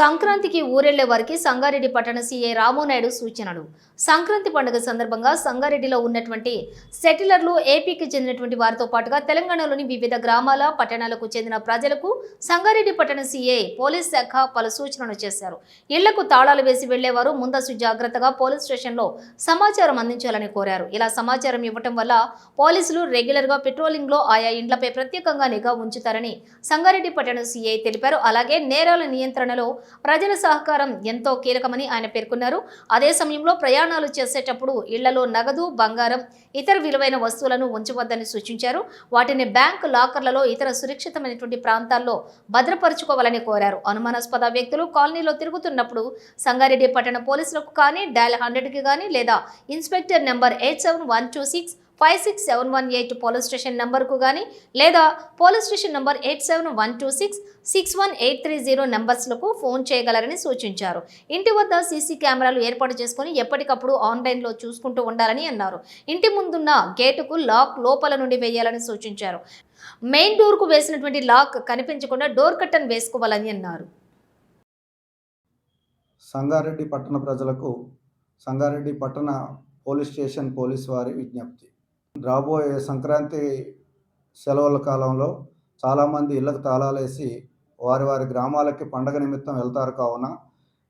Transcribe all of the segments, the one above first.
సంక్రాంతికి ఊరెళ్ళే వారికి సంగారెడ్డి పట్టణ సీఏ రామోనాయుడు సూచనలు. సంక్రాంతి పండుగ సందర్భంగా సంగారెడ్డిలో ఉన్నటువంటి సెటిలర్లు ఏపీకి చెందినటువంటి వారితో పాటుగా తెలంగాణలోని వివిధ గ్రామాల పట్టణాలకు చెందిన ప్రజలకు సంగారెడ్డి పట్టణ సీఏ పోలీస్ శాఖ పలు సూచనలు చేశారు. ఇళ్ళకు తాళాలు వేసి వెళ్ళేవారు ముందస్తు జాగ్రత్తగా పోలీస్ స్టేషన్లో సమాచారం అందించాలని కోరారు. ఇలా సమాచారం ఇవ్వటం వల్ల పోలీసులు రెగ్యులర్గా పెట్రోలింగ్లో ఆయా ఇండ్లపై ప్రత్యేకంగా నిఘా ఉంచుతారని సంగారెడ్డి పట్టణ సీఐ తెలిపారు. అలాగే నేరాల నియంత్రణలో ప్రజల సహకారం ఎంతో కీలకమని ఆయన పేర్కొన్నారు. అదే సమయంలో ప్రయాణాలు చేసేటప్పుడు ఇళ్ళలో నగదు బంగారం ఇతర విలువైన వస్తువులను ఉంచవద్దని సూచించారు. వాటిని బ్యాంకు లాకర్లలో ఇతర సురక్షితమైనటువంటి ప్రాంతాల్లో భద్రపరుచుకోవాలని కోరారు. అనుమానాస్పద వ్యక్తులు కాలనీలో తిరుగుతున్నప్పుడు సంగారెడ్డి పట్టణ పోలీసులకు కానీ డయల్ హండ్రెడ్కి కానీ లేదా inspector number eight seven one two six five six seven one eight police station నెంబర్కు కానీ లేదా police station number eight seven one two six six one eight three zero నెంబర్స్లకు phone చేయగలరని సూచించారు. ఇంటి వద్ద సీసీ కెమెరాలు ఏర్పాటు చేసుకుని ఎప్పటికప్పుడు ఆన్లైన్లో చూసుకుంటూ ఉండాలని అన్నారు. ఇంటి ముందున్న గేటుకు లాక్ లోపల నుండి వేయాలని సూచించారు. మెయిన్ డోర్కు వేసినటువంటి లాక్ కనిపించకుండా డోర్ కట్టన్ వేసుకోవాలని అన్నారు. సంగారెడ్డి పట్టణ ప్రజలకు సంగారెడ్డి పట్టణ పోలీస్ స్టేషన్ పోలీస్ వారి విజ్ఞప్తి. రాబోయే సంక్రాంతి సెలవుల కాలంలో చాలామంది ఇళ్ళకు తాళాలేసి వారి వారి గ్రామాలకి పండగ నిమిత్తం వెళ్తారు కావున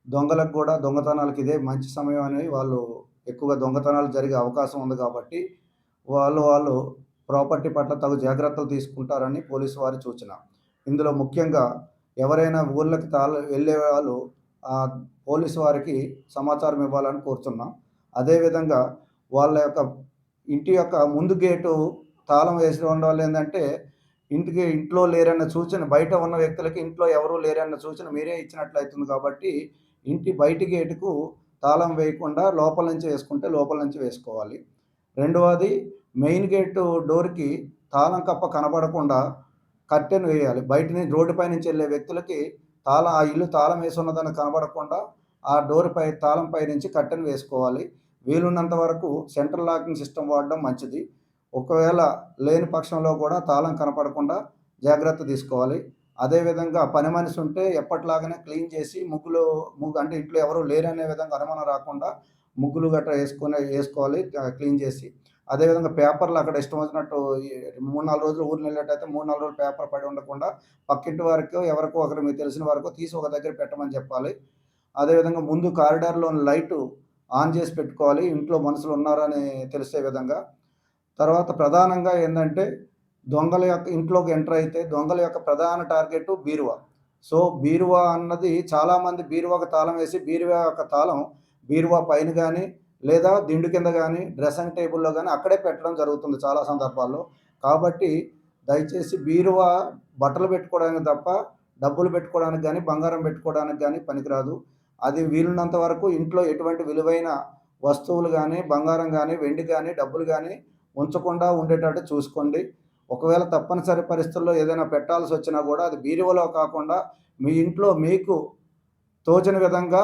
దొంగలకు కూడా దొంగతనాలకు ఇదే మంచి సమయం అని వాళ్ళు ఎక్కువగా దొంగతనాలు జరిగే అవకాశం ఉంది కాబట్టి వాళ్ళు వాళ్ళు ప్రాపర్టీ పట్ల తగు జాగ్రత్తలు తీసుకుంటారని పోలీసు వారి సూచన. ఇందులో ముఖ్యంగా ఎవరైనా ఊళ్ళకి తాళ వెళ్ళే వాళ్ళు ఆ పోలీసు వారికి సమాచారం ఇవ్వాలని కోరుతున్నాం అదేవిధంగా వాళ్ళ యొక్క ఇంటి యొక్క ముందు గేటు తాళం వేసి ఉండడం వల్ల ఏంటంటే ఇంటికి ఇంట్లో లేరన్న సూచన బయట ఉన్న వ్యక్తులకి ఇంట్లో ఎవరూ లేరన్న సూచన మీరే ఇచ్చినట్లయితుంది కాబట్టి ఇంటి బయటి గేటుకు తాళం వేయకుండా లోపల నుంచి వేసుకుంటే లోపల నుంచి వేసుకోవాలి. రెండవది మెయిన్ గేటు డోర్కి తాళం కప్ప కనబడకుండా కట్టెను వేయాలి. బయట నుంచి రోడ్డుపై నుంచి వెళ్ళే వ్యక్తులకి తాళం ఆ ఇల్లు తాళం వేసి ఉన్నదని కనబడకుండా ఆ డోర్ పై తాళం పై నుంచి కట్టెను వేసుకోవాలి. వీలున్నంత వరకు సెంట్రల్ లాకింగ్ సిస్టమ్ వాడడం మంచిది. ఒకవేళ లేని పక్షంలో కూడా తాళం కనపడకుండా జాగ్రత్త తీసుకోవాలి. అదేవిధంగా పని మనిషి ఉంటే ఎప్పటిలాగానే క్లీన్ చేసి ముగ్గులు ముగ్గు అంటే ఇంట్లో ఎవరు లేరనే విధంగా అనుమానం రాకుండా ముగ్గులు గట్రా వేసుకునే వేసుకోవాలి క్లీన్ చేసి. అదేవిధంగా పేపర్లు అక్కడ ఇష్టం వచ్చినట్టు మూడు నాలుగు రోజులు ఊరు వెళ్ళేటైతే మూడు నాలుగు రోజులు పేపర్ పడి ఉండకుండా పక్కింటి వరకు ఎవరికో ఒకరు మీకు తెలిసిన వరకు తీసి ఒక దగ్గర పెట్టమని చెప్పాలి. అదేవిధంగా ముందు కారిడార్లోని లైటు ఆన్ చేసి పెట్టుకోవాలి ఇంట్లో మనుషులు ఉన్నారని తెలిసే విధంగా. తర్వాత ప్రధానంగా ఏంటంటే దొంగల యొక్క ఇంట్లోకి ఎంటర్ అయితే దొంగల యొక్క ప్రధాన టార్గెట్ బీరువా. సో బీరువా అన్నది చాలామంది బీరువాకు తాళం వేసి బీరువా యొక్క తాళం బీరువా పైన కానీ లేదా దిండు కింద కానీ డ్రెస్సింగ్ టేబుల్లో కానీ అక్కడే పెట్టడం జరుగుతుంది చాలా సందర్భాల్లో. కాబట్టి దయచేసి బీరువా బట్టలు పెట్టుకోవడానికి తప్ప డబ్బులు పెట్టుకోవడానికి కానీ బంగారం పెట్టుకోవడానికి కానీ పనికిరాదు. అది వీలున్నంత వరకు ఇంట్లో ఎటువంటి విలువైన వస్తువులు కానీ బంగారం కానీ వెండి కానీ డబ్బులు కానీ ఉంచకుండా ఉండేటట్టు చూసుకోండి. ఒకవేళ తప్పనిసరి పరిస్థితుల్లో ఏదైనా పెట్టాల్సి వచ్చినా కూడా అది బీరువలో కాకుండా మీ ఇంట్లో మీకు తోచిన విధంగా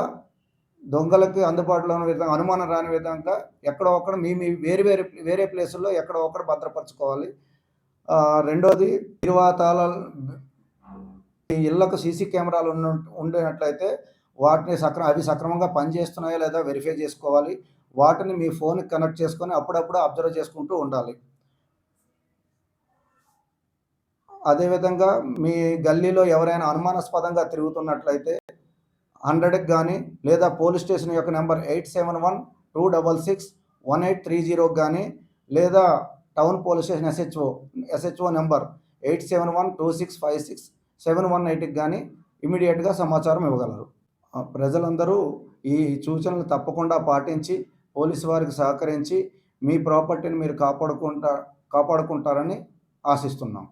దొంగలకి అందుబాటులో ఉన్న విధంగా అనుమానం రాని విధంగా ఎక్కడో ఒక్కడ మీ మీ వేరు వేరే వేరే ప్లేసుల్లో ఎక్కడో ఒక్కడ భద్రపరచుకోవాలి. రెండోది తిరువాతాల ఇళ్ళకు సీసీ కెమెరాలు ఉన్న ఉండేటట్లయితే వాటిని సక్ర అవి సక్రమంగా పనిచేస్తున్నాయో లేదా వెరిఫై చేసుకోవాలి. వాటిని మీ ఫోన్కి కనెక్ట్ చేసుకొని అప్పుడప్పుడు అబ్జర్వ్ చేసుకుంటూ ఉండాలి. అదేవిధంగా మీ గల్లీలో ఎవరైనా అనుమానాస్పదంగా తిరుగుతున్నట్లయితే హండ్రెడ్కి కానీ లేదా పోలీస్ స్టేషన్ యొక్క number eight seven one two double six one eight three జీరోకి కానీ లేదా town police station SHO SHO number eight seven one two six five six seven one ఎయిట్కి కానీ ఇమీడియట్గా సమాచారం ఇవ్వగలరు. ప్రజలందరూ ఈ సూచనలు తప్పకుండా పాటించి పోలీసు వారికి సహకరించి మీ ప్రాపర్టీని మీరు కాపాడుకుంటా కాపాడుకుంటారని ఆశిస్తున్నాం.